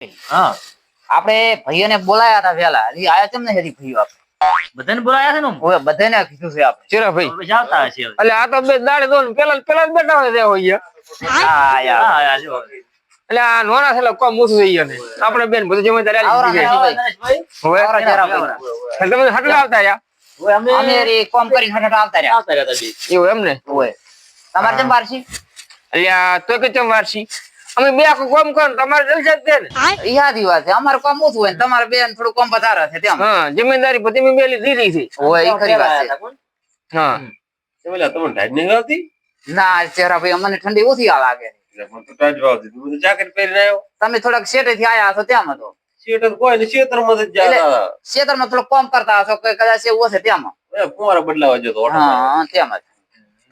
હા. આપણે ભાઈઓને બોલાયા હતા પેલા હજી આયા કેમ નહીં હજી ભાઈઓ આપણે? બધાને બોલાયા છે ને હવે બધાને કીધું છે આપણે. ચિરા ભાઈ? હવે આવતા હશે એટલે આ તો બે દાડે દો પેલા પેલા જ બેઠા હોય ત્યાં હોય હા આયા. હા, હા, જો. એટલે આ નોના છે કોમ મૂછું થઈ ગયા આપણે બેન બધું જમાદારી આલી આવરા દીધી ને છે. ભાઈ. હવે? આવરા જરા આવરા. ભાઈ. એટલે તમે હટલા આવતા રહ્યા. અમે અમે રે કોમ કરીને હઠ આવતા રહ્યા. આવતા રહેતા એવું એમ ને? ઓય. તમારે કેમ વારસી? અલ્યા આ તો કે ચમ વારસી? અમે બે આખું કોમ કરો તમારે જલસા જ છે ને યાદી વાત છે. અમારે કોમ ઓછું હોય તમારે બે થોડું કોમ વધારે છે તેમ. હા જમીનદારી પછી મેં બેલી દીધી છે. ઓય ઈ ખરી વાત છે. હા. પેલા તમને ટાઈટ નહીં આવતી? ના ચહેરા ભાઈ અમને ઠંડી ઓછી આ લાગે. જાકેટ પહેરીને આવ્યો. તમે થોડાક શેઠે થી આયા છો તેમ હતો શેટર કોઈ ને શેતરમાં જ જાતા. ખેતરમાં થોડું કોમ કરતા હશો કે કદાચ એવું હશે તેમ. એ ફુવારા બદલાવા જતો હા તેમ જ.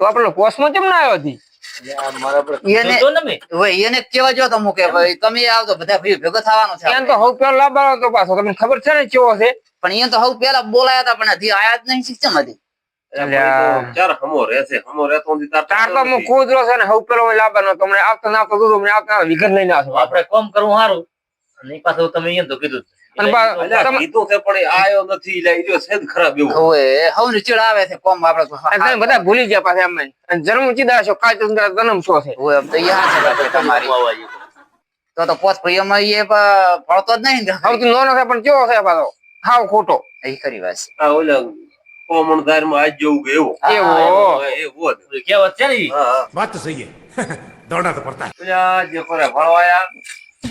તો આપણો પોસ્ટમાં કેમ ના આવ્યો હતી એને કેવા જો તો કે ભાઈ તમે આવતો બધા ભાઈઓ ભેગો થવાનું છે ત્યાં તો આપણે. પેલો લાવવાનો તો પાછો તમને ખબર છે ને કેવો છે? પણ અહીંયા તો હવે પેલા બોલાયા હતા પણ હજી આયા જ નહીં સિસ્ટમ હતી હવે આપણે કોમ કરવું સારું અને પાછું તમે અહીંયા તો કીધું બધા ભૂલી ગયા પાછા અમે જન્મ છે તો તો નહીં ફળતું નો નથી પણ કેવો છે પાછો? ખોટો. એ ખરી વાત કોમણમાં આજ જેવું કે એવો. એવો. દોડા તો પડતા. જે ખોરા ભણવાયા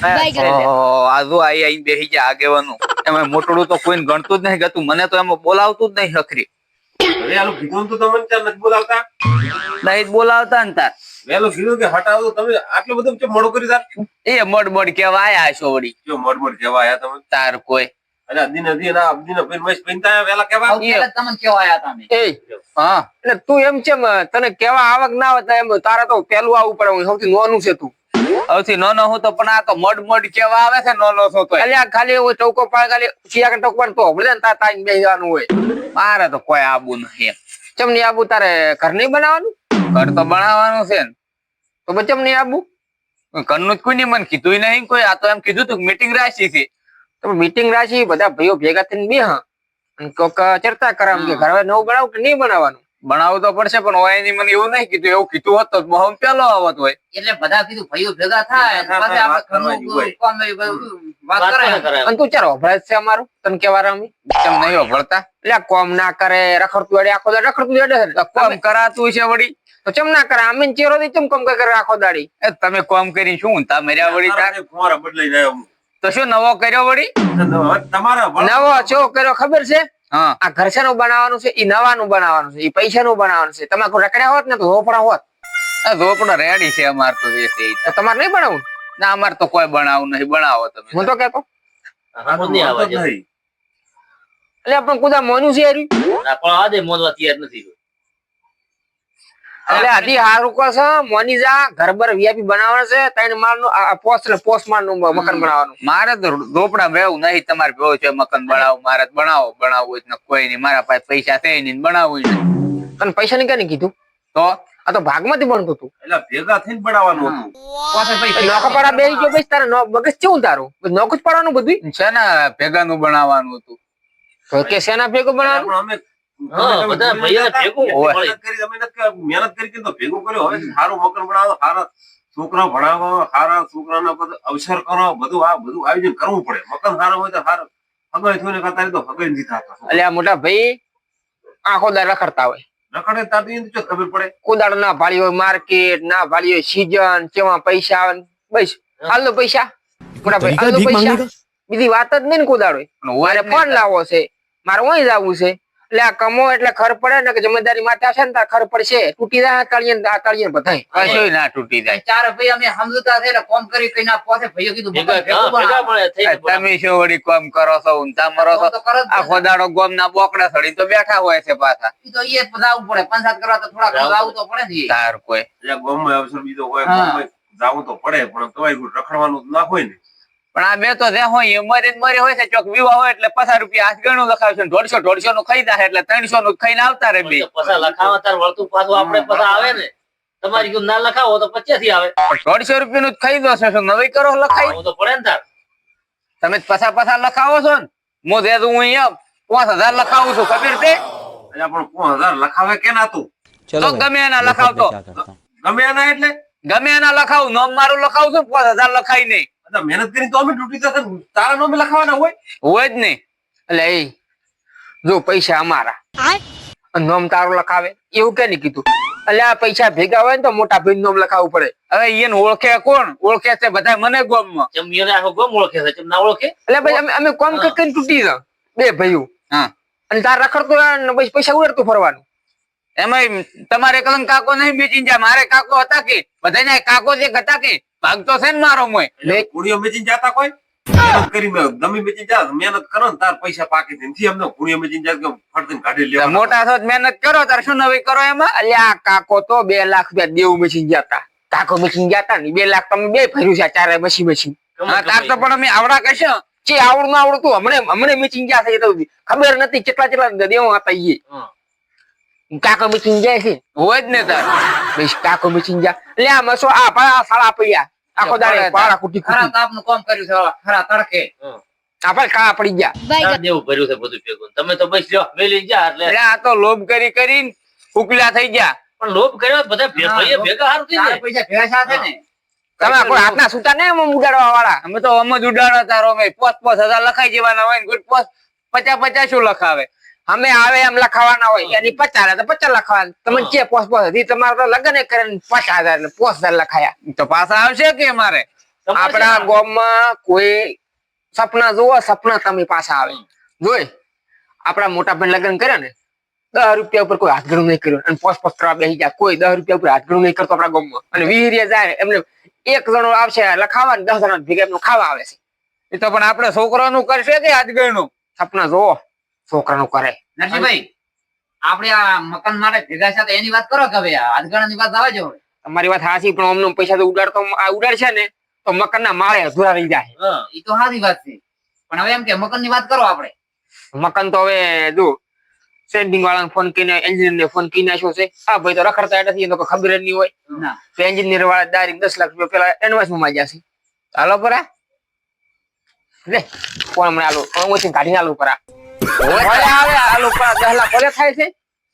ઓહો, આ આઈ આઈ બેહી ગયા આગેવાનું. એમાં મોટું તો કોઈને ગણતું જ નહીં ગતું મને તો એમાં બોલાવતું જ નહીં કીધું તો તમને નથી બોલાવતા? નહીં બોલાવતા ને તાર. વહેલું કીધું કે હટાવો તમે આટલું બધું કેમ મોડું કરી તાર એ મડ મડ કેવા આયા છો વળી જો મોડ મોડ કેવા આયા તમે? તાર કોઈ. અને દિન દિન આ દિન ભાઈ મસ્ત પૈનતા વેલા કેવા હવે પેલા તમને કેવા આયા તમે? એ હા. એટલે તું એમ છે તને કેવા આવક ના આવતા એમ તારે તો પેલું આવવું પડે હું સૌથી નોનું છે તું. સૌથી નાનો હું તો પણ આ તો મડ મડ કેવા આવે છે નાનો છો તો અલ્યા ખાલી હું ચૌકો પાડ ખાલી શિયા કે ટોક પાડ તો ભલે ને તાર તાઈ બેસી હોય. મારે તો કોઈ આબુ નહીં ચમ નહીં આબુ તારે ઘર નહીં બનાવવાનું? ઘર તો બનાવવાનું છે ને. તો પછી ચમ નહીં આબુ? ઘરનું જ કોઈ નહીં મને કીધું નહીં કોઈ. આ તો એમ કીધું તું મીટિંગ રાખી છે. તો મીટિંગ રાખી બધા ભાઈઓ ભેગા થઈને બે હા કોક ચર્ચા કરાવ કે ઘર નવું બનાવું કે નહીં બનાવવાનું? બનાવવું તો પડશે પણ હોય એની મને એવું નહીં કીધું એવું કીધું હોત તો બહુ પેલો આવત હોય. એટલે બધા કીધું ભાઈઓ ભેગા થાય? અને તું ચાર અભરાજ છે અમારું? તને કેવા રમી? કેમ નહીં ભળતા એટલે કોમ ના કરે રખડતું અડે આખો દાડી રખડતું અડે છે કોમ કરાતું છે વળી? તો ચમ ના કરે આમીન ચેરો દી ચમ કોમ કરે આખો દાડી? એ તમે કોમ કરી શું તા મેર્યા વળી તાર? બદલાઈ તો શું નવો કર્યો વળી? નવો છો કર્યો ખબર છે? આ ઘર શેનું બનાવવાનું છે? એ નવાનું બનાવવાનું છે? એ પૈસાનું બનાવવાનું છે? તમે કોઈ રખડ્યા હોત ને તો રોપડા હોત. આ ઝોપડો રેડી છે અમાર તો એ તો તમારે નહીં બનાવવું? ના અમારે તો કોઈ બનાવું નહીં. બનાવો તમે. હું તો કેતો. એટલે આપણે કુદા મોનું છે પણ આજે મોનવા તૈયાર નથી એટલે હજી હારું કહો મોનીજા મોની વ્યાપી વીઆઈપી બનાવવાનું છે. ત્રણ માળનું પોસ્ટ ને પોસ્ટ માળનું મકાન બનાવવાનું. મારે તો રોપડા રહેવું નહીં. તમારે ભેવો છે મકાન બનાવો મારે બનાવો. બનાવવું ને કોઈ નહીં. મારા પાસે પૈસા છે નહીં ને બનાવવું નહીં તને પૈસા ની કઈ કીધું? તો? આ તો ભાગમાંથી બનતું હતું એટલે ભેગા થઈને બનાવવાનું હતું. નોકો પાડા બેસી ગયો પછી તારે નો- મગજ કેવું તારું? નોક જ પાડવાનું બધું છે ને ભેગાનું બનાવવાનું હતું? તો કે શેના ભેગું બનાવવાનું? અમે મહેનત કરી તો ભેગું કર્યું. હવે સારું મકાન બનાવો સારા છોકરા ભણાવો સારા છોકરાના બધું અવસર કરો બધું આ બધું આયોજન કરવું પડે. મકાન સારું હોય તો સારું હગાઈ થયું કરતા તો હગાઈ નથી થતા. એટલે આ મોટા ભાઈ આખો દાડ રખડતા હોય. રખડે તાર તો ખબર પડે. કોદાળ ના ભાળી હોય માર્કેટ ના ભાળી હોય સીઝન કેવા પૈસા આવે બસ. હાલ પૈસા. મોટા ભાઈ હાલ પૈસા. બીજી વાત જ નહીં ને કોદાળ હોય. મારે ફોન લાવવો છે. મારે વહી જવું છે. એટલે આ કમો એટલે ખર પડે ને કે જમીનદારી માટે આવશે ને તાર ખર પડશે. તૂટી જાય તળિયે આ તળિયે બધાય. કશું ના તૂટી જાય? ચાર ભાઈ અમે સમજતા છે એટલે કોમ કરી કઈ ના પોસે ભાઈઓ કીધું તમે શું વળી કોમ કરો છો ઊંધા મરો છો? કરો આ. ખોદાડો ગોમ ના બોકડા સડી તો બેઠા હોય છે પાછા. તો એ જ પડે. પંચાયત કરવા તો થોડા જાવું જાવું તો પડે ને તાર કોઈ. એટલે ગોમ અવસર બીજો હોય હા. જાવું તો પડે પણ તોય રખડવાનું ના હોય ને. પણ આ બે તો જે હોય મરી મરી હોય છે ચોક વિવાહ હોય એટલે પચાસ રૂપિયા આજ ગણું લખાવશે દોઢસો દોઢસો નું ખાઈ જાય એટલે ત્રણસો નું ખાઈને આવતા રે બી. તો લખાવા તાર વળતું પાછું આપણે પાછા આવે ને. તમારી કયું ના લખાવો તો પચાસથી આવે. દોઢસો રૂપિયા નું ખાઈ દો છો શું નવી કરો લખાઈ? તો પડે ને તાર. તમે પસાર પસાર લખાવો છો ને. હું દે હું અહીંયા પાંચ હજાર લખાવું છું ખબર છે? પણ પાંચ હજાર લખાવે કે ના તું તો ગમે એના લખાવતો. ગમે એના એટલે? ગમે એના લખાવું નામ મારું લખાવું છું પાંચ હજાર લખાઈ નહીં. મહેનત કરી તો અમે તૂટી જશે તારા નામે લખાવાના હોય? હોય જ નહીં એટલે એ જો પૈસા અમારા. નોમ તારું લખાવે. એવું કે નહીં કીધું? એટલે આ પૈસા ભેગા હોય ને તો મોટા ભાઈ નોમ લખાવવું પડે. હવે એને ઓળખે કોણ? ઓળખે છે બધા મને ગોમમાં. માં ગમ ઓળખે છે ના ઓળખે? એટલે ભાઈ અમે અમે કોમ. કરીને તૂટી જાવ બે ભાઈઓ. હા. અને તાર રખડતું પછી પૈસા ઉડતું ફરવાનું. એમાં તમારે કલંક કાકો નહીં બેચી જાય. મારે કાકો હતા કે? બધાને કાકો જે હતા કે? ભાગતો છે ને મારો મોય. એટલે કુણીઓ જતા કોઈ? કરી મેં. ગમે જા મહેનત કરો ને તાર પૈસા પાકે છે અમને કુણીઓ મેચીને જા કે કાઢી લેવા મોટા છો મહેનત કરો તાર શું નવી કરો એમાં? અલ્યા કાકો તો બે લાખ રૂપિયા દેવું મશીન જતા. કાકો મશીન જતા ને બે લાખ તમે બે ભર્યું છે આ ચારે મશીન. હા તાર તો પણ અમે આવડા કહેશો. જે આવડું આવડતું હમણે હમણે મશીન ગયા છે ખબર નથી કેટલા કેટલા દેવું હતા. કાકો મિચિંગ જાય છે? હોય જ ને તાર. બસ કાકો મિચિંગ જા. લે આ મસો આ પા સાળા પડ્યા. આખો દાડે પાળા કુટી ખરા કુટી તાપનું કામ કર્યું છે ખરા તડકે. આપણે કાળા પડી ગયા. દેવું ભર્યું છે બધું ભેગું. તમે તો બસ લ્યો મેલી જા એટલે. આ તો લોભ કરી કરીને ઉકલા થઈ ગયા. પણ લોભ કર્યો બધા ભેગા હારું થઈ જાય પૈસા ભેગા છે ને. તમે કોઈ હાથના સુતા ને એમ ઉડાડવા વાળા અમે તો અમ જ ઉડાડવા તારો મેં પોત પોત હજાર લખાઈ જવાના હોય ને કોઈ પોત પચાસ પચાસ શું લખાવે? અમે આવે એમ લખાવાના હોય એની પચાસ હજાર પચાસ લખવાના. તમે કે પોસ પોસ હતી? તમારે તો લગ્ન કરીને પચાસ હજાર ને પોસ હજાર લખાયા. તો પાછા આવશે કે મારે આપણા ગામમાં કોઈ સપના જુઓ સપના તમે પાછા આવે. જોઈ આપણા મોટા ભાઈ લગ્ન કર્યા ને દસ રૂપિયા ઉપર કોઈ હાથ ગણું નહીં કર્યું. અને પોસ પોસ કરવા બેસી જાય કોઈ દસ રૂપિયા ઉપર હાથ ગણું નહીં કરતો આપણા ગામમાં. અને વીરિયા જાય એમને એક જણો આવશે લખાવા ને દસ જણા ભેગા એમનું ખાવા આવે છે. એ તો પણ આપણે છોકરાનું કરશે કે આજગળનું સપના જોવો છોકરાનું કરે. નરસિંહભાઈ આપણે આ મકાન માટે ભેગા છે તો એની વાત કરો કે હવે આજગણની વાત આવે છે તમારી વાત સાચી પણ અમને પૈસા તો ઉડાડતો આ ઉડાડશે ને તો મકાનના માળે અધૂરા રહી જાય. એ તો સારી વાત છે. પણ હવે એમ કે મકાનની વાત કરો આપણે. મકાન તો હવે જો સેન્ડિંગ વાળાને ફોન કરીને એન્જિનિયર ને ફોન કરી નાખ્યો છે. આ ભાઈ તો રખડતા નથી એનો તો ખબર જ નહીં હોય. ના. તો એન્જિનિયર વાળા ડાયરેક્ટ દસ લાખ રૂપિયા પેલા એડવાન્સમાં માં છે. હાલો પરા. લે ફોન હમણાં આલો ઓછી કાઢીને આલુ પરા. આવે આલુ પરા દસ લાખ ભલે થાય છે?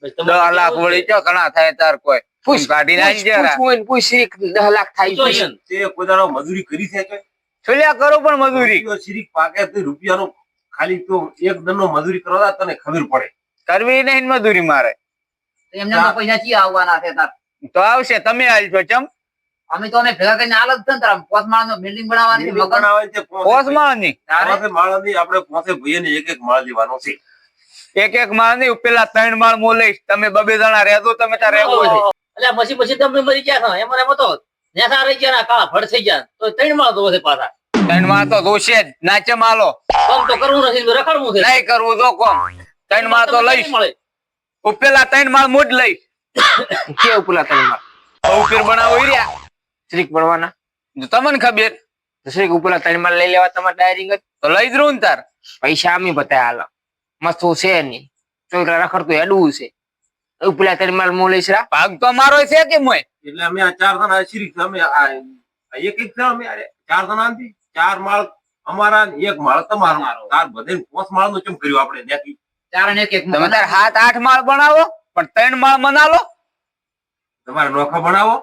દસ લાખ વળી ચો ઘણા થાય તાર કોઈ. પૂછ કાઢી નાખી જરા. પૂછ પૂછ દસ લાખ થાય તો તે કોઈ મજૂરી કરી છે છોલ્યા કરો પણ મજૂરી. શીરીક પાકે તો રૂપિયાનો ખાલી તો એક દનનો મજૂરી કરવા તને ખબર પડે. કરવી નહીં મજૂરી મારે. તો પૈસા ચી આવવાના છે તાર. તો આવશે તમે આવજો ચમ? અમે તો અમે ભેગા કરીને હાલત છે ને તારા પોત માળ બિલ્ડિંગ બનાવવાની છે, બિલ્ડિંગ મકાન બનાવે છે પોસ માળની પોસે માળ નહીં, આપણે પોસે ભાઈને એક એક માળ લેવાનો છે. એક એક માળની પેલા ત્રણ માળ મો લઈશ. તમે બબે જણા રહેજો તમે તારે રહેવું છે એટલે પછી પછી તમે મરી ગયા એમ એમ તો નેસા રહી ગયા કાળા ફળ થઈ ગયા. તો ત્રણ માળ તો છે પાછા. ત્રણ માળ તો જોશે જ. નાચે માલો કોમ તો કરવું નથી રખડવું છે. નહીં કરવું જો કોમ. ત્રણ માળ તો લઈશ. ઉપેલા ત્રણ માળ મોજ લઈશ. ઉપલા ત્રણ માળ? ઉપીર બનાવો રહ્યા. શરીક ભરવાના જો તમને ખબર? શરીક ઉપલા ત્રણમાં લઈ લેવા તમારે ડાયરિંગ તો લઈ જ રહું ને તાર. પૈસા અમે બતાય હાલ મસ્ત છે નહીં. ચોકરા રખડ તો હેડવું છે. ઉપલા ત્રણ માલ મો લઈશ રા. ભાગ તો અમારો છે કે મોય? એટલે અમે આ ચાર જણા શ્રીક અમે આ એક એક અમે ચાર જણા ચાર માળ અમારા એક માળ તમારો. તાર બધે પોસ માળનું ચમ કર્યું આપણે? ત્યાંથી ચાર ને એક એક તમે તાર હાથ આઠ માળ બનાવો પણ ત્રણ માળ મનાલો તમારે નોખા બનાવો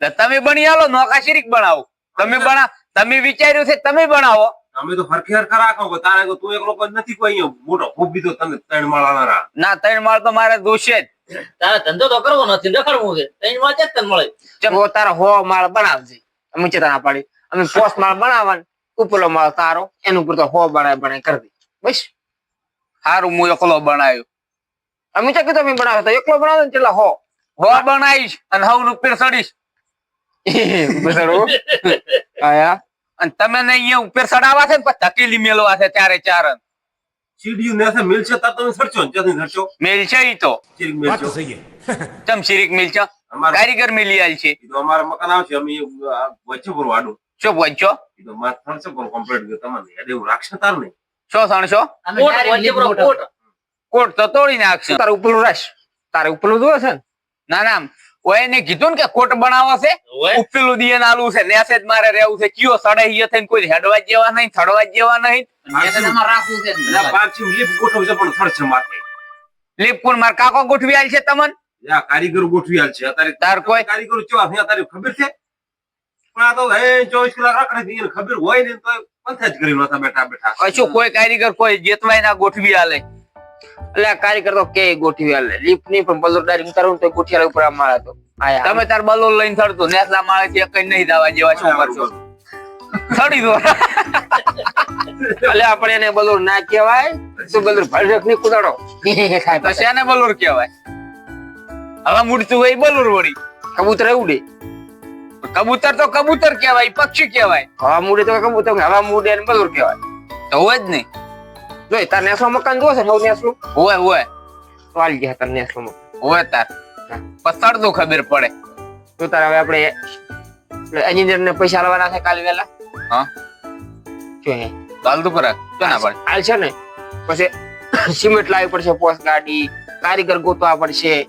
તમે બની આલો નોકા શિરીક બનાવો તમે બના તમે વિચાર્યું છે તમે બનાવો અમે તો હરખે હરખા રાખો તારે તું એકલો કોઈ નથી કોઈ અહીંયા. મોટો ખૂબ બીજો તને ત્રણ માળ ના ના ત્રણ માળ તો મારે દોષે જ. તારે ધંધો તો કરવો નથી રખડવું છે. ત્રણમાં તને મળે. ચલો તારા હો માળ બનાવજે. અમે ના પાડી અમે પોસ્ટ માળ બનાવવાનું. ઉપરલો માળ તારો એનું ઉપર તો હો બનાય બનાય કરી દે. બસ. સારું હું એકલો બનાવ્યો અમે ચા કીધું અમે બનાવ્યો તો એકલો બનાવો ને ચેલા હો? હો બનાવીશ અને હવ ઉપર ચડીશ બસરો આયા. અને તમે ને અહીંયા ઉપર ચડાવવા છે ને ધકેલી મેળવા છે ત્યારે ચાર સીડીયુ ને છે મિલશે તો તમે સરચો છે તો. મકાન આવશે અમે વચ્ચે પર વાડો શું વચ્ચે તો માર તમને હેડે હું રાખશે નહીં શું થણશો કોટ તો તોડી નાખશે. તારે ઉપલું રાખ. તારે ઉપલું જોવે છે ના? નામ ઓય એને કીધું ને કે કોટ બનાવો છે? ઓય. ઉપેલું દિયન આલુ છે. નેસેજ મારે રહેવું છે. કયો સડે હિય થઈને કોઈ હેડવા જેવા નહીં થડવા જેવા નહીં. નેસેજમાં રાખવું છે પાંચ લીપ ગોઠવશે પણ છે મારે લીપ કોણ માર કાકો ગોઠવી આલ છે તમને? યા કારીગર ગોઠવી આલ છે. અત્યારે તાર કોઈ કારીગર ચો આ અત્યારે ખબર છે? પણ આ તો હે ચોવીસ કલાક રાખડે દીન ખબર હોય ને તો પંથે જ કરી નતા બેઠા બેઠા. કશું કોઈ કારીગર કોઈ જેતવાય ના ગોઠવી આલે. એટલે આ કારીગર તો કે ગોઠવી આલે? લિફ્ટની પણ બલોર ઉતારું તો ગોઠિયા ઉપર મારે તો. તમે તાર બલોર લઈને ચડતો નેસલા માળે છે કઈ નહીં દાવા જેવા શું કરશો? ચડી દો. એટલે આપણે એને બલોર ના કહેવાય તો બલોર ભરડકની કુદાડો? તો શેને બલોર કહેવાય? હવે મૂડતું હોય બલોર વળી. કબૂતર ઉડે. કબૂતર તો કબૂતર કહેવાય પક્ષી કહેવાય. હવા મૂડે તો કબૂતર હવા મૂડે બલોર કહેવાય. તો હોય જ નહીં. જોઈ તાર નેસલો મકાન જોશે સૌ નેસલું? હોય હોય. તો આલી ગયા તાર નેસલો મકાન. હોય તાર. પસડ તો ખબર પડે. તો તાર હવે આપણે એન્જિનિયર ને પૈસા લાવવાના છે કાલે વેલા. હા. જો હે. તું તો ના પડે હાલ છે ને. પછી સિમેન્ટ લાવી પડશે પોસ્ટ ગાડી. કારીગર ગોતવા પડશે.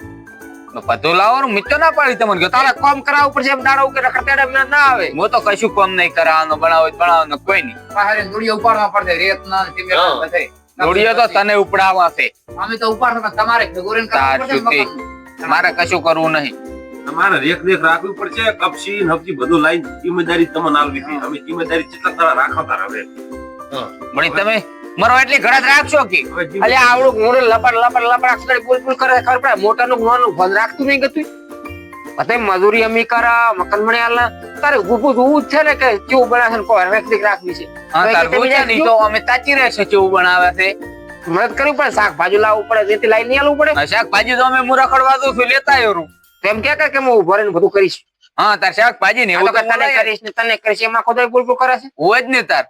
તો બધું લાવવાનું મિત્ર ના પાડી તમને કે તારે કામ ઉપર પડશે દાડો કે ઉકે રખડતા ના આવે. મો તો કશું કામ નહીં કરાવવાનો બનાવો બનાવવાનો કોઈ નહીં. બહાર દોડીઓ ઉપાડવા પડશે રેત ના ના હા. તો તને ઉપડાવા છે. અમે તો ઉપાડવા તમારે ભેગું કરવા તાર કરવું. મારે કશું કરવું નહીં. તમારે રેખ દેખ રાખવી પડશે કપસી નબજી બધું લાઈન જિમ્મેદારી તમને આલવી હતી અમે જિમ્મેદારી કેટલા તારા રાખવતા હવે મણી તમે? મારો એટલી ગળત રાખશો કે? અલે આવડું મોડે લપડ લપડ લપડ આખી પુલ પુલ કરે ખબર પડે? મોટા નું નાનું ફોન રાખતું નહીં ગતું બધા મજૂરી અમી કરા મકાન મણે આલા તારે ગુપુ ઉભું જ છે ને કે કેવું બનાવે છે કોઈ વ્યક્તિ રાખવી છે. હા તાર તમે નહીં તો અમે તાચી રહેશે કેવું બનાવે છે? મદદ કરવી પડે શાકભાજી લાવવું પડે જેથી લાઈ નહીં આલવું પડે. શાકભાજી તો અમે મુરખડવા દઉં છું લેતા આવ્યો તેમ કે કે હું ઊભો રહીને બધું કરીશ. હા તાર શાકભાજી ને એવું તને કરીશ ને તને કરીશ એમાં ખોદાઈ પુલ પુલ કરે છે? હોય જ ને તાર.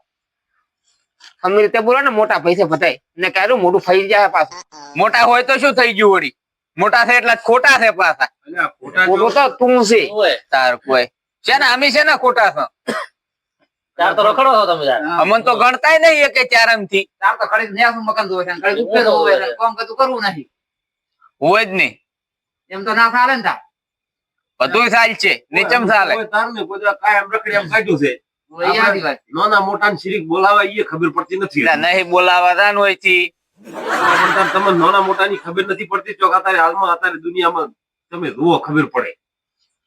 અમી રીતે બોલો ને મોટા પૈસા બધાય ને કારું મોટું ફરી જાય પાછું. મોટા હોય તો શું થઈ ગયું વળી? મોટા છે એટલા ખોટા છે પાછા. ખોટા તો તું છે. તાર કોઈ. છે ને અમે છે ને ખોટા છો. તાર તો રખડો છો તમે અમન તો ગણતાય નહીં એકે ચારમથી તાર તો ખડીક ન્યાસનું મકાન જોવે છે અને ખડીક ઉપલે જોવે છે. કોમ કતું કરવું નથી. હોય જ નહીં. એમ તો ના ચાલે ને તા બધું ચાલ છે નીચમ ચાલે. તાર ને કોઈ કાયમ રખડી એમ કાઢ્યું છે. નાના મોટા શિરીક બોલાવા એ ખબર પડતી નથી નહીં બોલાવા તાન હોયથી તમને નાના મોટાની ખબર નથી પડતી? ચોક અત્યારે હાલમાં અત્યારે દુનિયામાં તમે જુઓ ખબર પડે.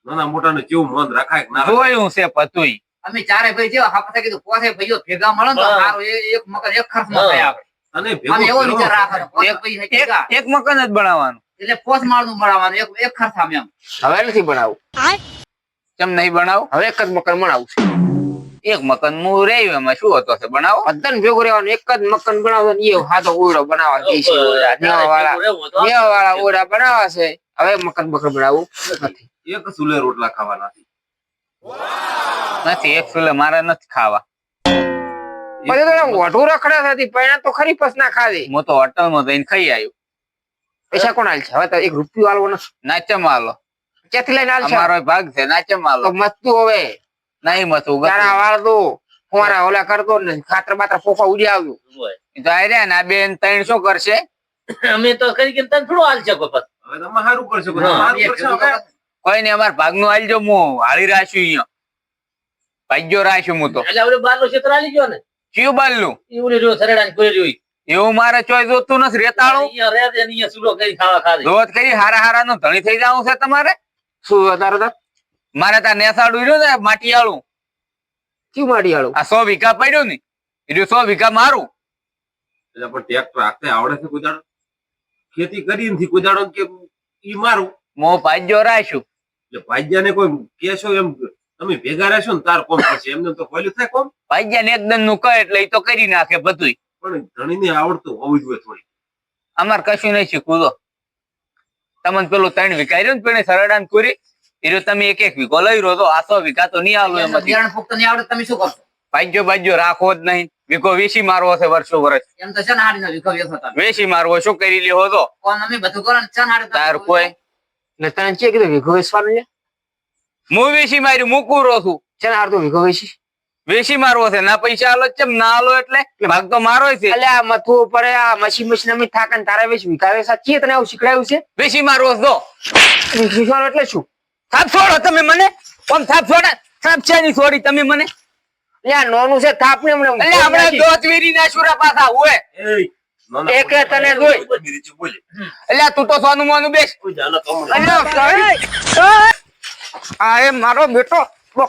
નાના મોટાને કેવું મન રાખાય ના. જોયું છે પતુંય. અમે ચારે ભાઈ જેવા હાપતા કીધું પોસે ભાઈઓ ભેગા મળે ને તો હા. એક મકાન એક ખર્ચમાં થાય આપણે. અને અમે એવો વિચાર રાખવાનો એક- મકાન જ બનાવવાનું. એટલે પોસ માળનું બનાવવાનું એક એક ખર્ચામાં એમ. હવે નથી બનાવું. કેમ નહીં બનાવું? હવે એક જ મકાન બનાવું છે. એક મકાન હું રહ્યું એમાં શું હતો છે બનાવો? બધાને ભેગું રહેવાનું એક જ મકાન બનાવો ને એ હાથો ઓરડો બનાવવા દેશી ઓરડા નેવા વાળા નેવા વાળા ઓરડા બનાવવા છે. હવે મકાન બકર બનાવવું નથી. એક સુલે રોટલા ખાવાના છે. નથી એક સુલે મારે નથી ખાવા. પછી તો એમ વઢું રખડે હતી પૈણા તો ખરી પસ ના ખાધી. હું તો હોટલમાં જઈને ખાઈ આવ્યો. પૈસા કોણ હાલ છે હવે તો એક રૂપિયો હાલવો નથી. નાચમ આલો ક્યાંથી લઈને હાલ છે અમારો ભાગ છે નાચમ તો આલો મસ્તું હવે. નહીં મતું તારા વાળ દો ફુવારા ઓલા કરતો ને ખાતર બાતર ફોફા ઉડી આવજો. તો આર્યા ને આ બેન ત્રણ શું કરશે? અમે તો કરી કે તને થોડું હાલ કોઈ તમે સારું કરશો કોઈ હા. અમારા ભાગનું આલજો હું હાળી રાખ્યું અહીંયા. ભાગ્યો રાખ્યું હું તો. એટલે આપણે બહારનું ક્ષેત્ર હાલી ગયો ને? કયું કોઈ રહ્યું એવું મારે ચોઈ જોતું નથી રેતાળું? કરી હારા હારા નું ધણી થઈ જવું છે તમારે? શું તારો તો? મારે ત્યાં નેસાડું રહ્યું ને માટીયાળું. ક્યું માટીયાળું? આ સો વીઘા પડ્યું ને. એટલે સો વીઘા મારું. એટલે પણ ટ્રેક્ટર આવડે છે ખેતી કરી નથી કોઈ દાડો કે ઈ મારું. મો ભાગ્યો રાખ્યું. એટલે ભાગ્યાને કોઈ કેશો એમ તમે ભેગા રહેશો ને તાર કોમ થશે. એમને તો પહેલું થાય કોમ. ભાગ્યા ને એકદમનું કહે એટલે એ તો કરી નાખે બધું પણ ધણીને આવડતું હોવું જોઈએ થોડી અમાર કશું નહીં શીખવું તો. તમને પેલું ત્રણ વિકાર્યું રહ્યું ને પેલી સરડા ને પૂરી એ તમે એક એક વીઘો લઈ રહ્યો તો આસો સો વીઘા તો નહીં આલું એમ બિયારણ ફૂંકતા નહીં આવડે તમે શું કરશો? ભાગ્યો ભાગ્યો રાખવો જ નહીં. વીઘો વેસી મારવો છે વર્ષો વર્ષ. એમ તો છે ને હાડીનો વીઘો વેચો તમે. વેસી મારવો શું કરી લ્યો તો? કોણ અમે બધું કરો ને છે હાડી તાર કોઈ. ને તને ચે કીધું વીઘો વેચવાનું લે હું વેસી માર્યું મૂકું રહો છું. છે ને હાડતો વીઘો વેચી વેસી મારવો છે ના પૈસા આલો છે ચમ ના આલો એટલે? ભાગ તો મારો છે. એટલે આ મથું ઉપર આ મશી મશીન અમે થાકન ને તારે વેચ વીઘા વેચા ચીએ તને આવું શીખડાયું છે? વેસી મારવો છે એટલે શું? થાપ છોડો તમે મને. ઓમ થાપ છોડા. થાપ છે ની છોડી તમે મને. લ્યા નોનું છે થાપ ને હમણે એટલે હમણાં દોતવીરી ના સુરા પાછા હોય એકે તને જોઈ. એટલે તું તો સોનું મોનું બેસ. આ એ મારો બેટો.